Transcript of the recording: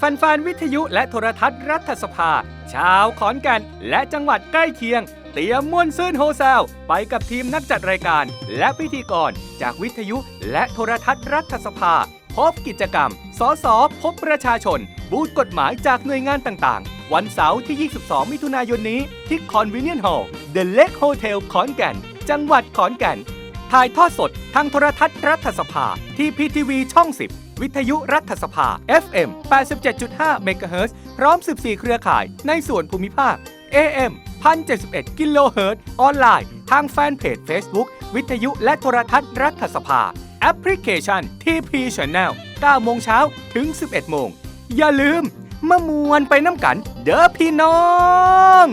ฟนๆวิทยุและโทรทัศน์รัฐสภา ชาวขอนแก่นและจังหวัดใกล้เคียง เตรียมม่วนซื่นโฮเซลไปกับทีมนักจัดรายการ และพิธีกร จากวิทยุและโทรทัศน์รัฐสภา พบกิจกรรม สสพบประชาชน บูธกฎหมายจากหน่วยงานต่างๆ วันเสาร์ที่ 22 มิถุนายนนี้ ที่ Convenient Hall The Lake Hotel ขอนแก่น จังหวัดขอนแก่น ถ่ายทอดสดทางโทรทัศน์รัฐสภาที่ PTV ช่อง 10 วิทยุรัฐสภา FM 87.5 MHz พร้อม 14 เครือข่ายในส่วนภูมิภาค AM 1071 กิโลเฮิรตซ์ออนไลน์ ทางแฟนเพจ Facebook วิทยุและโทรทัศน์รัฐสภา แอปพลิเคชัน TP Channel 9โมงเช้าถึง 11 โมง อย่าลืมมามวนไปน้ำกัน เด้อพี่น้อง